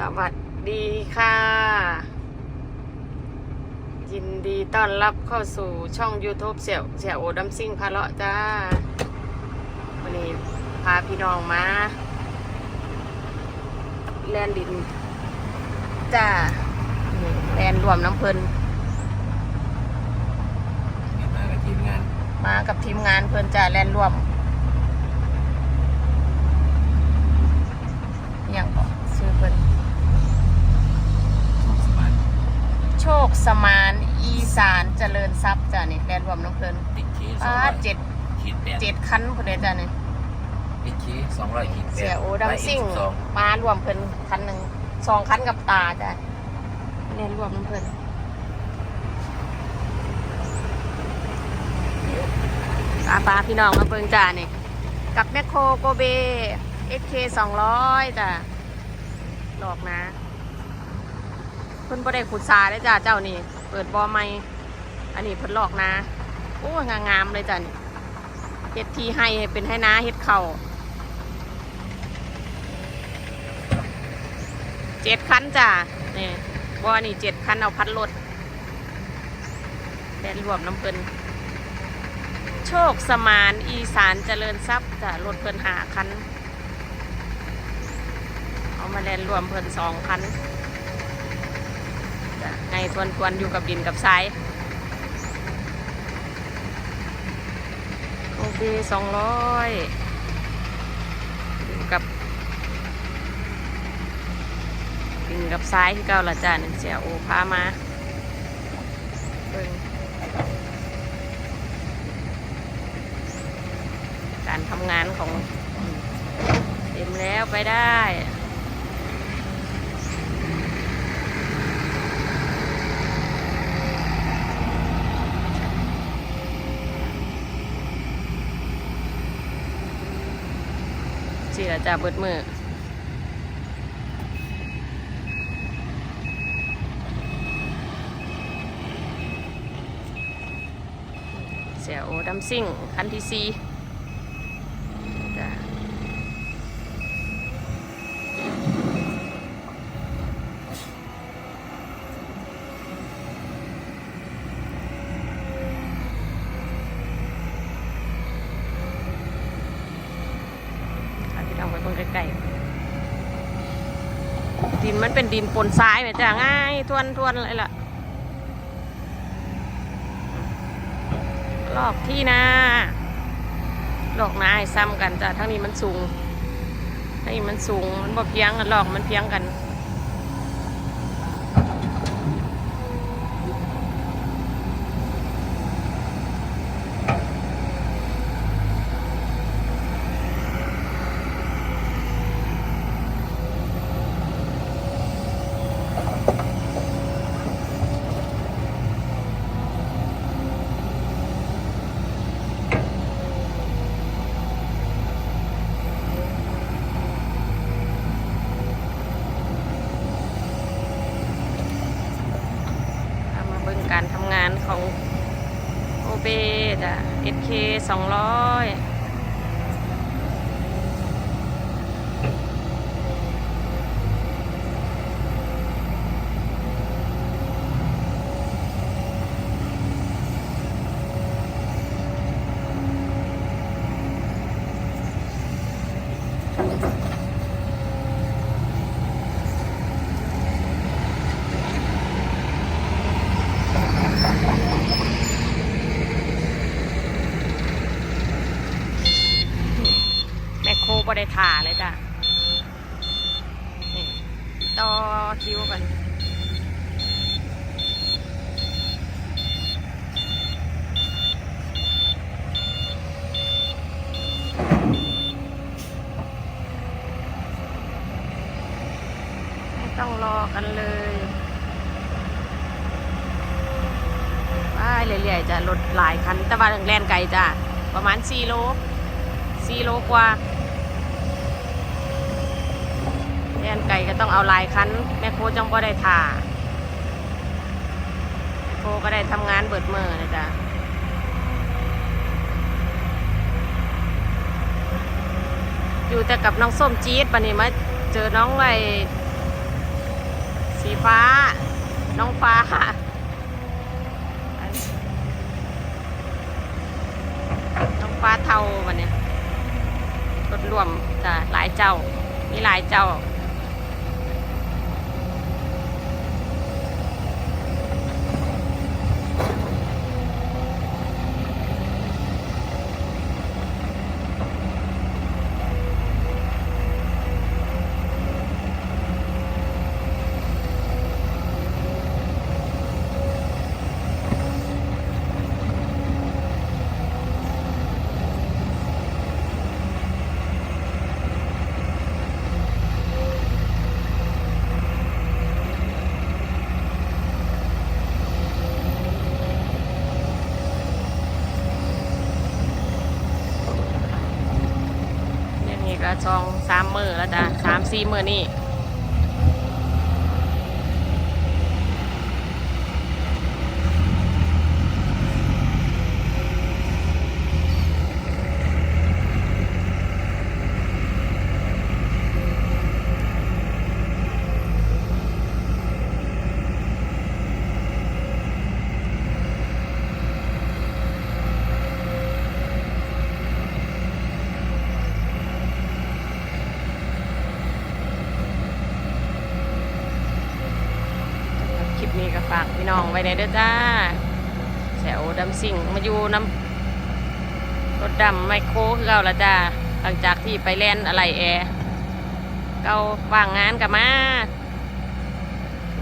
สวัสดีค่ะ ยินดีต้อนรับเข้าสู่ช่อง YouTube เสี่ยวเสี่ยวโอดัมซิ่งพาเลาะจ้า วันนี้พาพี่น้องมาแลนดิน จ้านี่แลนรวมน้ำเพลินมากับทีมงาน มากับทีมงานเพิ่นจ้าแลนรวมอหย่างบอกชื่อเพิ่น ช่องสมาน โชคสมานอีสานเจริญทรัพย์จ้ะนี่แลนรวมน้ำเพลินติดเคสป้าเจ็ดขีดแปดเจ็ดคันพอดีจ้ะนี่ติดเคสองร้อยขีดแปดเสียโอดัมซิ่งสองมารวมเพิ่นคันหนึ่งสองคันกับตาจ้ะแลนรวมน้ำเพลินอาปาพี่น้องมาเบิ่งจ้านี่กับแมคโครโกเบ SK สองร้อยจ้ะหลอกนะ เพิ่นบ่ได้ขุดซาได้จ้าเจ้านี่ เปิดบ่อใหม่ อันนี้เพิ่นหลอกนะโอ้งามเลยจ้ะนี่เฮ็ดที่ให้เป็นให้นาเฮ็ดเข่าเจ็ดคันจ้ะนี่บ่อนี่เจ็ดคันเอาพัดรถแดนรวมน้ำเพิ่นโชคสมานอีสานเจริญทรัพย์จ้ะรถเพิ่นหาคัน เอามาแลนรวมเพิ่นสองคัน จ้ะไงทวนทวนอยู่กับดินกับทรายโอเคสองร้อยอยู่กับดินกับทรายที่เก่าละจ้าหนึ่งเสียโอพามาเบิ่งการทำงานของเต็มแล้วไปได้ สิละจ้าเบิดมือเสียโอดัมซิ่งคันที่สี่จ้ะพาพี่น้องไปเบิ่งใกล้ๆ ดินมันเป็นดินปนทรายไหมจ้ะง่ายทวนทวนอะไรล่ะ ลอกที่นาลอกนาให้ซ้ำกันจ้ะทั้งนี้มันสูงทั้งนี้มันสูง มันบ่เพียงกันลอกมันเพียงกัน การทำงานของโอเบคสองร้อย ได้ถ่าเลยจ้ะนี่ต่อคิวกันไม่ต้องรอกันเลยไปเรื่อยๆจะรถหลายคัน แต่ว่าแลนไกลจ้ะ ประมาณ4โล4โลกว่า แลนไกลก็ต้องเอาลายคันแม่โคจังบ่ได้ถ่าแม่โคก็ได้ทำงานเบิดมือนะจ๊ะอยู่แต่กับน้องส้มจี๊ดปันนี้มาเจอน้องไอ้สีฟ้า น้องฟ้าน้องฟ้าเทาวันนี้รถรวมจ้ะหลายเจ้ามีหลายเจ้า เนี่ยนี่ก็จองสามมือามสี่มือนี่คลิป นี้ก็ฝากพี่น้องไว้ในเด้อจ้าแถวดำสิ่งมาอยู่น้ำรถดำไมโครคือเก่าละจ้าหลังจากที่ไปแล่นอะไรแอร์เก่าว่างงานกับมา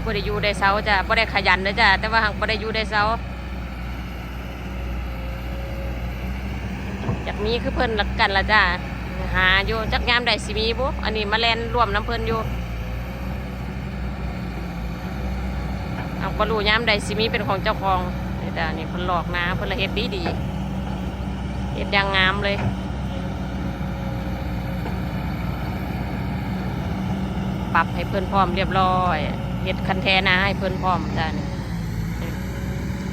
บ่ได้อยู่ได้เสาจ้ะบ่ได้ขยันเด้อจ้าแต่ว่าหักบ่ได้อยู่ได้เสาจากนี้คือเพิ่นรักกันละจ้าหาอยู่จักยามได้สิมีบ่อันนี้มาแล่นร่วมน้ำเพิ่นอยู่ เอาปลูย้ำใดสิมีเป็นของเจ้าของนี่แต่นี่เพิ่นหลอกนะเพิ่นละเฮ็ดดีดีเฮ็ดอย่างงามเลยปรับให้เพิ่อนพร้อมเรียบร้อยเฮ็ดคันแทนาให้เพิ่อนพร้อมจ้านี่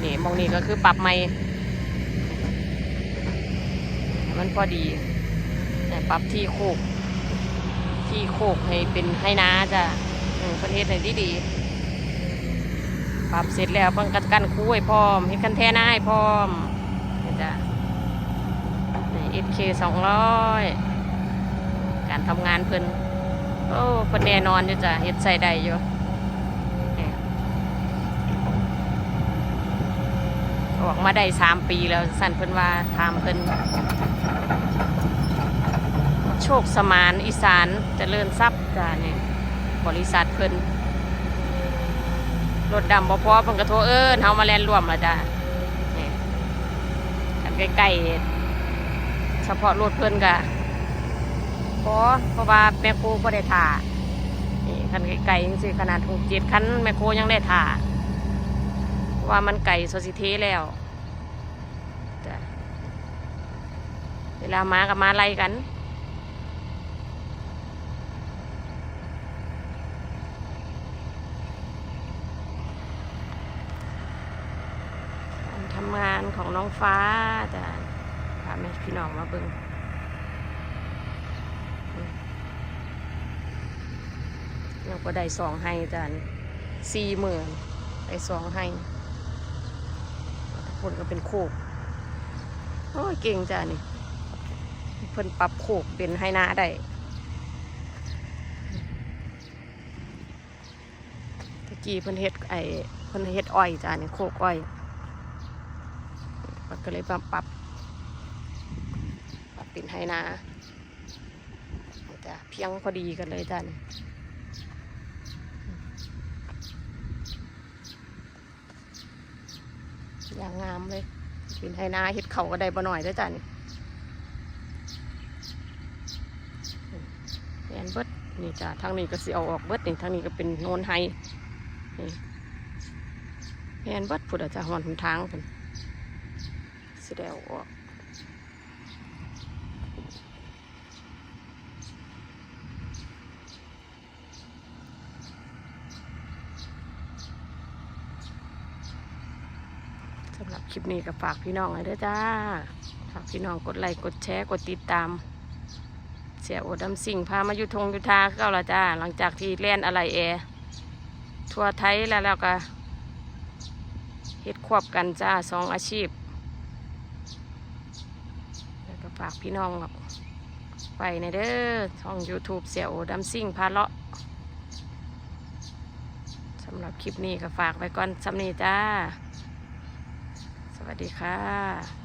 นี่มองนี้ก็คือปรับใหม่มันพอดีปรับที่โคกที่โคกให้เป็นให้นาจ้ะเพิ่อนเฮ็ดให้ดีดี ปรับเสร็จแล้วเพิ่นกัดกันคู่ให้พร้อมเฮ็ดกันแท้หน้าให้พร้อมนี่จ้ะเนี่ SK สองร้อยการทำงานเพิ่นโอ้เพิ่นแน่นอนอยู่จ้ะเฮ็ดใส่ได้อยู่นี่ออกมาได้สามปีแล้วสั่นเพิ่นว่าถามเพิ่นโชคสมานอีสานเจริญทรัพย์จ้ะนี่บริษัทเพิ่น รถดำบ่พอเพิ่นก็โทรเอิ้นเฮามาแล่นร่วมและจ้ะนี่อันใกล้ๆเฉพาะรถเพิ่นก็พอเพราะว่าแมคโครบ่ได้ถ่านี่คันไกลๆจังซี่ขนาด6 7คันแมคโครยังได้ถ่าว่ามันไก่โซซิเทแล้วเวลามาก็มาไล่กัน การทำ งานของน้องฟ้าจะพาแม่พี่น้องมาเบิ่งเราก็ได้สองให้จ้ะสี่หมื่นได้สองให้ทุกคนก็เป็นโคกโอ้ยเก่งจ้ะนี่เพิ่นปรับโคกเป็นให้หน้าได้ตะกี้เพิ่นเฮ็ดไอเพิ่นเฮ็ดอ้อยจ้ะนี่โคกอ้อย มันก็เลยปรับปรับปรับเป็นไฮนาจะเพียงพอดีกันเลยจ้ะนี่อย่างงามเลยเป็นไฮนาเฮ็ดเขาก็ได้บ่หน่อยด้วยจ้ะนี่แอนเบิดนี่จ้ะทางนี้ก็สิเอาออกเบิดนี่ทางนี้ก็เป็นโนนไฮนี่แอนเบิดพุดอาจจะหอนหนทางเพิ่น สิได้เอาออกสำหรับคลิปนี้ก็ฝากพี่น้องไว้ด้วยจ้า ฝากพี่น้องกดไลค์กดแชร์กดติดตาม เสียโอดำสิ่งพามาอยู่ทงอยู่ทาเข้าละจ้า หลังจากที่เล่นอะไรแอร์ทั่วไทยแล้วแล้วก็เฮ็ดควบกันจ้าสองอาชีพ ฝากพี่น้องไปในเด้อช่อง YouTube เสียโอดัมซิ่งพาเลาะสำหรับคลิปนี้ก็ฝากไว้ก่อนสำนีจ้า สวัสดีค่ะ